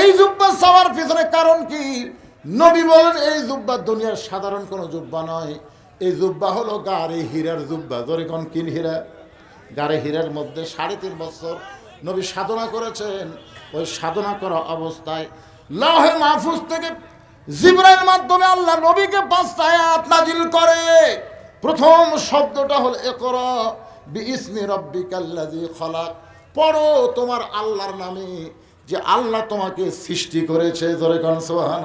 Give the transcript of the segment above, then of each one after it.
এই জুব্বা চাওয়ার পিছনে কারণ কি? নবী বলেন, এই জুব্বা দুনিয়ার সাধারণ কোনো জুব্বা নয়। এই জুব্বা হলো গাড়ে হীরার জুব্বা। ধরে কোন, কিন হীরা? গাড়ে হীরার মধ্যে সাড়ে তিন বছর নবী সাধনা করেছেন। ওই সাধনা করা অবস্থায় লাহে মাহফুজ থেকে জিব্রাইল মাধ্যমে আল্লাহ নবীকে পাঁচটা আয়াত নাজিল করে। প্রথম শব্দটা হলো একরা বিইসমি রব্বিকাল্লাযী খলাক। পড়ো তোমার আল্লাহর নামে। যে আল্লাহ তোমাকে সৃষ্টি করেছে, জোরে কান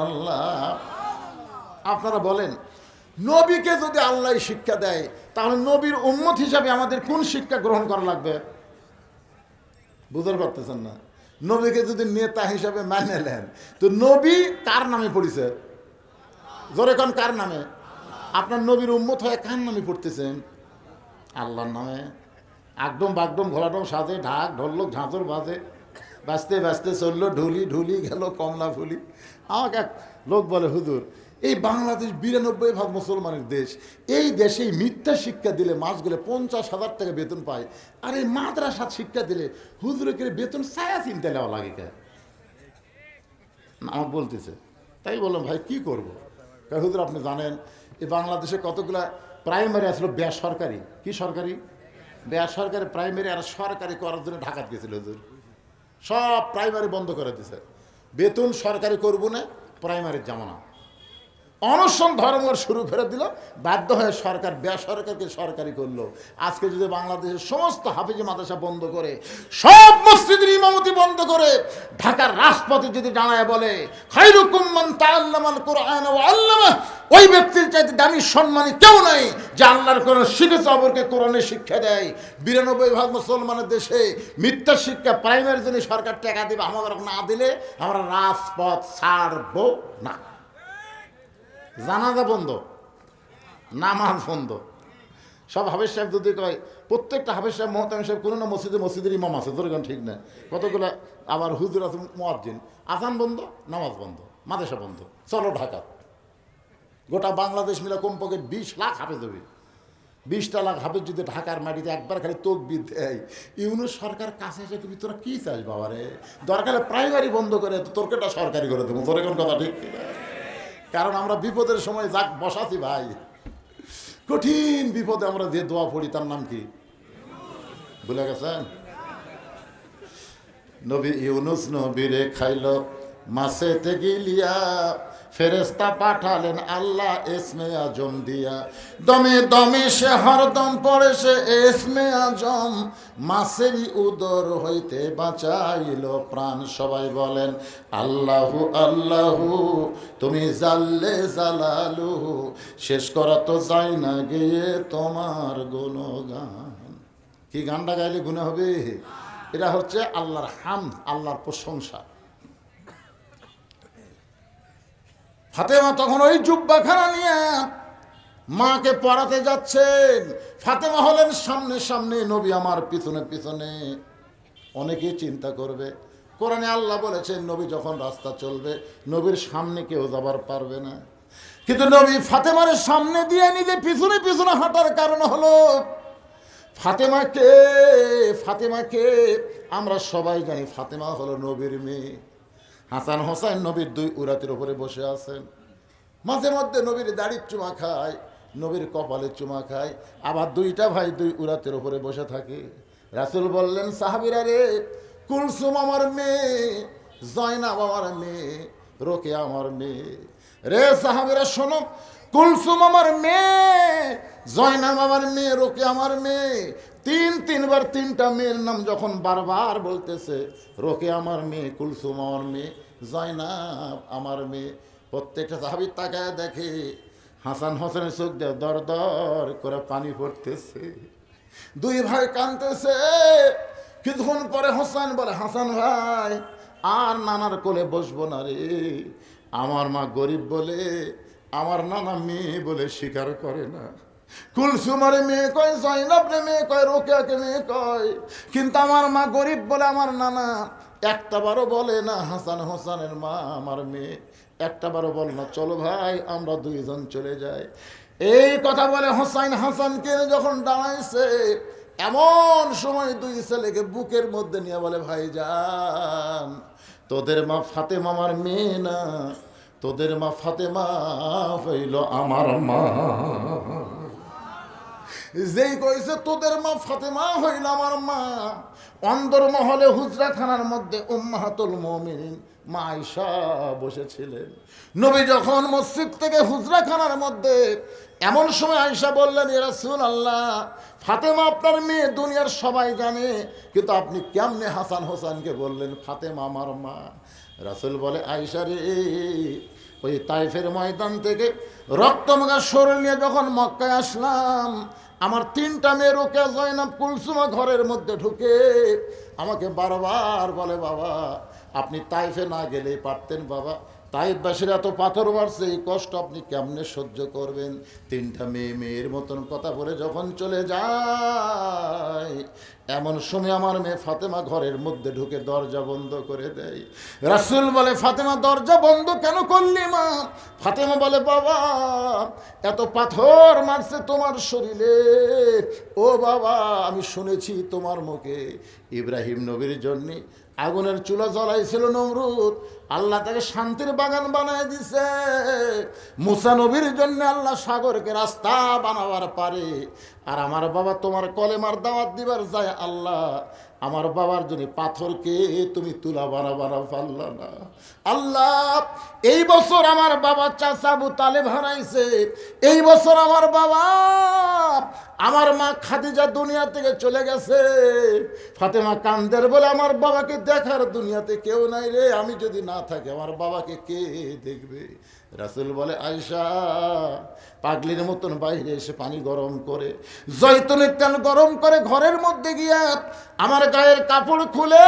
আল্লাহ আপনারা বলেন, নবীকে যদি আল্লাহ শিক্ষা দেয়, তাহলে নবীর উম্মত হিসাবে আমাদের কোন শিক্ষা গ্রহণ করা লাগবে? বুঝতে পারতেছেন না? নবীকে যদি নেতা হিসাবে মানে নেন, তো নবী কার নামে পড়িছে? জোরে কোন কার নামে? আপনার নবীর উম্মত হয়ে কার নামে পড়তেছেন? আল্লাহর নামে। একদম বাগডম ঘোলাডম সাজে, ঢাক, ঢোলক, ঝাঁঝর বাজে। বাঁচতে বাঁচতে চলল ঢুলি ঢুলি গেল কমলা ফুলি। আমাকে এক লোক বলে হুজুর এই বাংলাদেশ বিরানব্বই ভাগ মুসলমানের দেশ। এই দেশে মিথ্যা শিক্ষা দিলে মাস গেলে পঞ্চাশ হাজার টাকা বেতন পায়। আর এই মাদ্রাসাত শিক্ষা দিলে হুজুরের বেতন ছায়া চিনতে নেওয়া লাগে কে? আমাকে বলতেছে তাই বললাম ভাই কি করব? কয়, হুজুর আপনি জানেন এই বাংলাদেশে কতগুলা প্রাইমারি আসলো বেসরকারি। কি সরকারি? বেসরকারি প্রাইমারি আর সরকারি করার জন্য ঢাকাত গেছিল হুজুর। সব প্রাইমারি বন্ধ করে দিছে। বেতন সরকারি করব না প্রাইমারির জামানা। অনশন ধর্ম শুরু করে দিল, বাধ্য হয়ে সরকার, বেসরকারকে সরকারি করল। আজকে যদি বাংলাদেশের সমস্ত হাফিজি মাদ্রাসা বন্ধ করে, সব মসজিদের ইমামতি বন্ধ করে, ঢাকার রাজপথে যদি দাঁড়ায় বলে খাইরুকুম মান তাআল্লামাল কুরআন ওয়া আল্লামা ওই ব্যক্তির চাইতে দামি সম্মানী কেউ নাই যে আল্লাহর কোরআন শিখেছে অপরকে কোরআনে শিক্ষা দেয়। বিরানব্বই ভাগ মুসলমানের দেশে মিথ্যা শিক্ষা প্রাইমারি জন্য সরকার টাকা দেবে, আমাদের না দিলে আমরা রাজপথ ছাড়বো না। জানাজা বন্ধ, নামাজ বন্ধ। সব হাফেজ সাহেব যদি কয়, প্রত্যেকটা হাফেজ সাহেব মহতাম সাহেব, কোনো না মসজিদে, মসজিদের ইমাম আছে তোর ঠিক না? কতগুলো আবার হুজুর আছে, মোয়াজ্জিন। আসান বন্ধ, নামাজ বন্ধ মাদেশা বন্ধ, চলো ঢাকা। গোটা বাংলাদেশ মিলে কমপক্ষে বিশ লাখ হাফেজ হবে। বিশটা লাখ হাফেজ যদি ঢাকার মাটিতে একবার খালি তকবির দেয়। ইউনুস সরকার কাছে এসে তুমি, তোরা কী চাস বাবারে? দরকারে প্রাইমারি বন্ধ করে তোর কেটা সরকারি করে দেবো? তোর এখন কথা ঠিক কারণ আমরা বিপদের সময় যাক, বসাছি ভাই। কঠিন বিপদে আমরা যে দোয়া পড়ি, তার নাম কি? ভুলে গেছেন? নবী ইউনুস নবী নবীরে খাইল মাসেতে গিলিয়া ফেরেস্তা পাঠালেন আল্লাহ এসমে আজম দিয়া। দমে দমে সে হরদম পড়ে সে এসমে আজম। মাসেরই উদর হইতে বাঁচাইল প্রাণ। সবাই বলেন, আল্লাহু আল্লাহু, তুমি জাল্লে জালালু শেষ করা তো যায় না গিয়ে তোমার গুণগান। কি গানটা গাইলে গুণে হবে? এটা হচ্ছে আল্লাহর হাম আল্লাহর প্রশংসা। ফাতেমা তখন ওই জুব্বাখানা নিয়ে মাকে পড়াতে যাচ্ছেন। ফাতেমা হলেন সামনে সামনে, নবী আমার পিছনে পিছনে। অনেকেই চিন্তা করবে, কোরআনে আল্লাহ বলেছেন, নবী যখন রাস্তা চলবে, নবীর সামনে কেউ যাবার পারবে না। কিন্তু নবী ফাতেমার সামনে দিয়ে নিজে পিছনে পিছনে হাঁটার কারণ হলো, ফাতেমাকে ফাতেমাকে, আমরা সবাই জানি ফাতেমা হলো নবীর মেয়ে। হাসান হোসাইন নবীর দুই উরাতের উপরে বসে আছেন। মাঝে মধ্যে নবীর দাড়ির চুমা খায়, নবীর কপালে চুমা খায়, আবার দুইটা ভাই দুই উরাতের উপরে বসে থাকে। রাসুল বললেন, সাহাবিরা রে, কুলসুম আমার মেয়ে, জয়নাব আমার মেয়ে রোকে আমার মেয়ে। রে সাহাবিরা, শোনো কুলসুম আমার মেয়ে জয়নাম আমার মেয়ে রোকে আমার মেয়ে। তিন, তিনবার তিনটা মেয়ের নাম যখন বারবার বলতেছে রোকে আমার মেয়ে, কুলসুম আমার মেয়ে, জয়নাব আমার মেয়ে, প্রত্যেকটা সাহাবির তাকায় দেখে হাসান হোসেনের চোখ দিয়ে দর দর করে পানি পড়তেছে। দুই ভাই কানতেছে কিছুক্ষণ পরে হাসান বলে, হাসান ভাই, আর নানার কোলে বসবো না রে। আমার মা গরিব বলে আমার নানা মেয়ে বলে স্বীকার করে না। কুলসুমারে মেয়ে কয় জয়নাবরে মেয়ে কয়, রোকেয়াকে মেয়ে কয়। কিন্তু আমার মা গরিব বলে আমার নানা একটা বারও বলে না, হাসান হোসানের মা আমার মেয়ে। একটা বারও বলে না, চলো ভাই, আমরা দুইজন চলে যাই। এই কথা বলে হোসাইন হাসানকে যখন দাঁড়াইছে এমন সময় দুই ছেলেকে বুকের মধ্যে নিয়ে বলে ভাই যান তোদের মা ফাতেমা আমার মেয়ে না। তোদের মা ফাতেমা হইল আমার মা। যেই কইছে, তোদের মা ফাতেমা হইল আমার মা। অন্দর মহলে হুজরা খানার মধ্যে উম্মাহাতুল মুমিনিন মা বসেছিলেন। নবী যখন মসজিদ থেকে হুজরা খানার মধ্যে এমন সময় আয়েশা বললেন এ রাসূল আল্লাহ ফাতেমা আপনার মেয়ে, দুনিয়ার সবাই জানে, কিন্তু আপনি কেমনে হাসান হোসেনকে বললেন, ফাতেমা আমার মা। রাসূল বলে আইসারে ওই তাইফের ময়দান থেকে রক্তমাখা সরে নিয়ে যখন মক্কায় আসলাম, আমার তিনটা মেয়ে রোকে জয়নাব কুলসুমা ঘরের মধ্যে ঢুকে আমাকে বারবার বলে, বাবা, আপনি তাইফে না গেলেই পারতেন, বাবা। তাইফবাসীর এত পাথর মারছে, এই কষ্ট আপনি কেমনে সহ্য করবেন? তিনটা মেয়ে মেয়ের মতন কথা বলে যখন চলে যায়, এমন সময় আমার মেয়ে ফাতেমা ঘরের মধ্যে ঢুকে দরজা বন্ধ করে দেয়। রাসুল বলে, ফাতেমা, দরজা বন্ধ কেন করলি মা? ফাতেমা বলে, বাবা, এত পাথর মারছে তোমার শরীরে। ও বাবা, আমি শুনেছি তোমার মুখে ইব্রাহিম নবীর জন্যে আগুনের চুলা জ্বলাইছিল নমরুদ। আল্লাহ তাকে শান্তির বাগান বানায় দিছে। মুসানবির জন্য আল্লাহ সাগরকে রাস্তা বানাবার পারে। আর আমার বাবা তোমার কলেমার দাওয়াত দিবার যায় আল্লাহ। আমার বাবার জন্য পাথরকে তুমি তুলা বানা বানা পারলা না। আল্লাহ, এই বছর আমার বাবা চাচাবু তালে হারাইছে। এই বছর আমার বাবা, আমার মা খাদিজা দুনিয়া থেকে চলে গেছে। ফাতেমা কান্দের বলে আমার বাবাকে দেখার দুনিয়াতে কেউ নাই রে। আমি যদি না থাকি, আমার বাবাকে কে দেখবে? রাসুল বলে আয়সা পাগলির মতন বাইরে এসে পানি গরম করে জৈতনের তেল গরম করে ঘরের মধ্যে গিয়া আমার গায়ের কাপড় খুলে,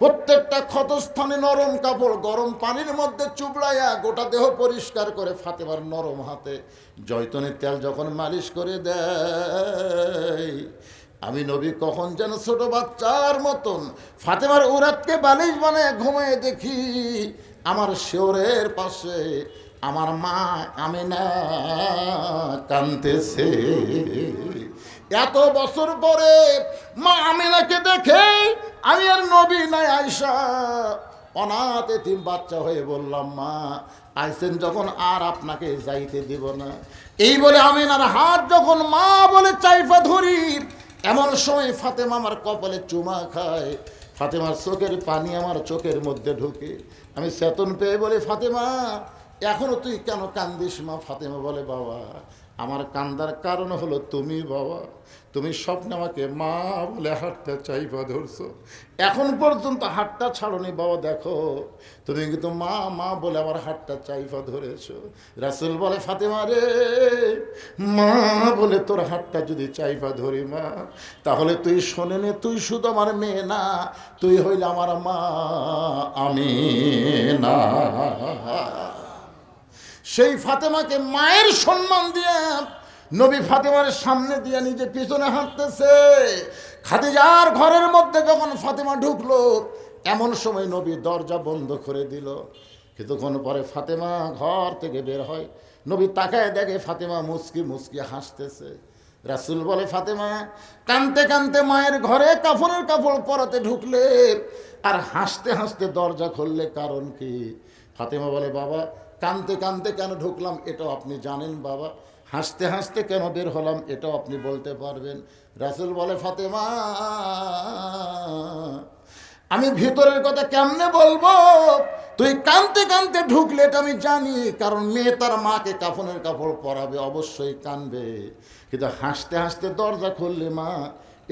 প্রত্যেকটা ক্ষতস্থানে নরম কাপড় গরম পানির মধ্যে চুবড়াইয়া গোটা দেহ পরিষ্কার করে ফাতেমার নরম হাতে জয়তনের তেল যখন মালিশ করে দেয়, আমি নবী কখন যেন ছোট বাচ্চার মতন ফাতেমার উরাতকে বালিশ বানায় ঘুমিয়ে দেখি আমার শিওরের পাশে আমার মা আমি না কানতেছে এত বছর পরে মা আমিনাকে দেখে আমি আর নবী নাই আয়সা অনাথ এতিম বাচ্চা হয়ে বললাম, মা, আইসেন যখন আর আপনাকে যাইতে দিব না। এই বলে আমিনার হাত যখন মা বলে চাইফা ধরি, এমন সময় ফাতেমা আমার কপালে চুমা খায়। ফাতেমার চোখের পানি আমার চোখের মধ্যে ঢুকে। আমি চেতন পেয়ে বলি ফাতেমা এখনও তুই কেন কান্দিস মা? ফাতেমা বলে বাবা আমার কান্দার কারণ হলো তুমি বাবা, তুমি স্বপ্নে আমাকে মা বলে হাতটা চাইবা ধরছো। এখন পর্যন্ত হাতটা ছাড়নি বাবা, দেখো। তুমি কিন্তু মা মা বলে আমার হাতটা চাইফা ধরেছো। রাসুল বলে, ফাতেমা রে, মা বলে তোর হাতটা যদি চাইফা ধরি মা, তাহলে তুই শোনে নে, তুই শুধু আমার মেয়ে না, তুই হইলে আমার মা আমি না সেই ফাতেমাকে মায়ের সম্মান দিয়ে নবী ফাতেমার সামনে দিয়ে নিজে পিছনে হাঁটতেছে। খাদিজার ঘরের মধ্যে যখন ফাতেমা ঢুকলো, এমন সময় নবী দরজা বন্ধ করে দিল। কিছুক্ষণ পরে ফাতেমা ঘর থেকে বের হয়। নবী তাকায় দেখে ফাতেমা মুসকি মুসকি হাসতেছে। রাসুল বলে, ফাতেমা, কানতে কানতে মায়ের ঘরে কাপড়ের কাপড় পরাতে ঢুকলে আর হাসতে হাসতে দরজা খুললে কারণ কি? ফাতেমা বলে, বাবা কানতে কানতে কেন ঢুকলাম এটাও আপনি জানেন বাবা। হাসতে হাসতে কেন বের হলাম এটাও আপনি বলতে পারবেন। রাসুল বলে, ফাতেমা, আমি ভিতরের কথা কেমনে বলব? তুই কানতে কানতে ঢুকলে এটা আমি জানি, কারণ মেয়ে তার মাকে কাফনের কাপড় পরাবে, অবশ্যই কানবে। কিন্তু হাসতে হাসতে দরজা খুললে মা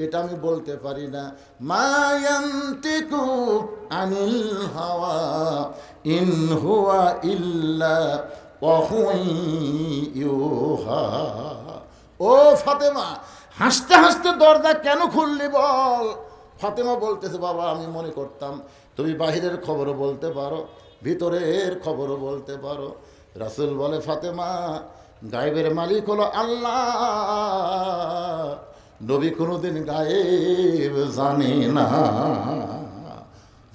এটা আমি বলতে পারি না। মায়ান্তিকু আনিল হাওয়া, ইন হুয়া ইল্লা ও ফাতেমা, হাসতে হাসতে দরজা কেন খুললি বল? ফাতেমা বলতেছে, বাবা, আমি মনে করতাম তুমি বাহিরের খবরও বলতে পারো, ভিতরের খবরও বলতে পারো। রাসুল বলে, ফাতেমা, গায়েবের মালিক হলো আল্লাহ। নবী কোনোদিন গায়েব জানে না।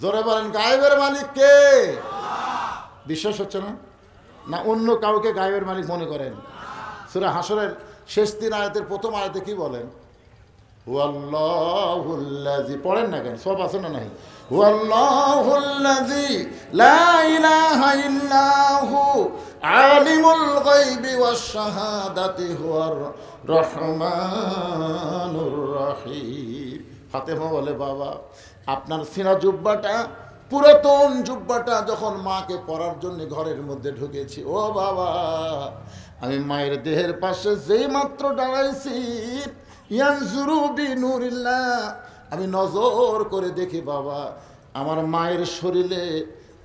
জোরে বলেন, গায়েবের মালিক কে? বিশ্বাস হচ্ছে না? না, অন্য কাউকে গায়েবের মালিক মনে করেন? সুরা হাসরের শেষ তিন আয়াতের প্রথম আয়াতে কি বলেন? হুয়াল্লাহুল্লাজি পড়েন না কেন? সব আছে না নাই? ওয়াল্লাহুল্লাযী লা আলিমুল গায়বি ওয়াশ শাহাদাতি হুয়ার রহমানুর রহিম। ফাতেমা বলে, বাবা, আপনার সিনা জুব্বাটা, পুরাতন জুব্বাটা যখন মাকে পরার জন্য ঘরের মধ্যে ঢুকেছি, ও বাবা, আমি মায়ের দেহের পাশে যেই মাত্র দাঁড়াইছি, ইয়ানজুরু বিনুরিল্লাহ, আমি নজর করে দেখি, বাবা, আমার মায়ের শরীরে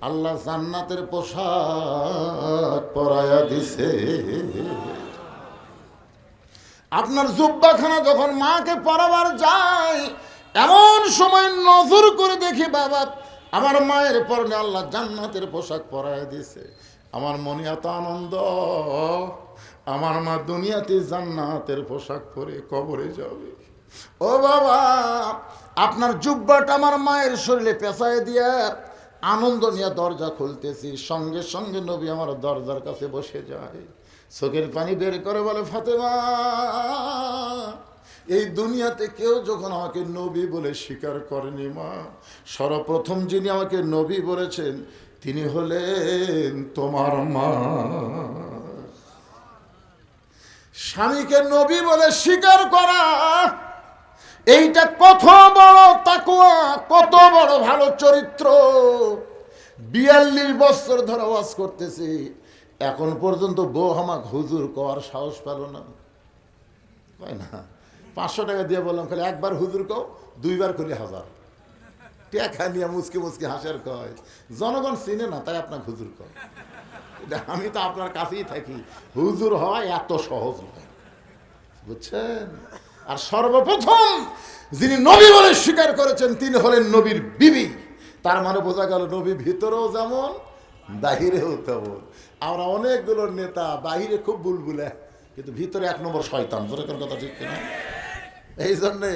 আল্লাহ জান্নাতের পোশাক পরায়া দিছে। আপনার জুব্বাখানা যখন মাকে পরাবার যায়, এমন সময় নজর করে দেখি, বাবা, আমার মায়ের পরনে আল্লাহ জান্নাতের পোশাক পরায় দিছে। আমার মনে এত আনন্দ, আমার মা দুনিয়াতে জান্নাতের পোশাক পরে কবরে যাবে। ও বাবা, আপনার জুব্বাটা আমার মায়ের শরীরে পেঁচায় দিয়া আনন্দ নিয়ে দরজা খুলতেছি, সঙ্গে সঙ্গে নবী আমার দরজার কাছে বসে যায়। চোখের পানি বের করে বলে, ফাতেমা, এই দুনিয়াতে কেউ যখন আমাকে নবী বলে স্বীকার করেনি মা, সর্বপ্রথম যিনি আমাকে নবী বলেছেন, তিনি হলেন তোমার মা। স্বামীকে নবী বলে স্বীকার করা এইটা কত বড় তাকুয়া কত বড় ভালো চরিত্র। বিয়াল্লিশ বছর ধরে ওয়াজ করতেছি। এখন পর্যন্ত বউ আমাকে হুজুর কর সাহস পেল না। কয় না? পাঁচশো টাকা দিয়ে বললাম, খালি একবার হুজুর কও, দুইবার করলে হাজার। টাকা নিয়ে মুসকে মুসকে হাসার কয়, জনগণ চিনে না, তাই আপনার হুজুর কয় আমি তো আপনার কাছেই থাকি। হুজুর হয় এত সহজ নয়। বুঝছেন? আর সর্বপ্রথম যিনি নবী বলে স্বীকার করেছেন, তিনি হলেন নবীর বিবি। তার মানে বোঝা গেল নবী ভিতরেও যেমন, বাহিরেও তেমন। আমরা অনেকগুলো নেতা, বাহিরে খুব বুলবুলে, কিন্তু ভিতরে এক নম্বর শয়তান। তোর কথা ঠিক কিনা? এই জন্যে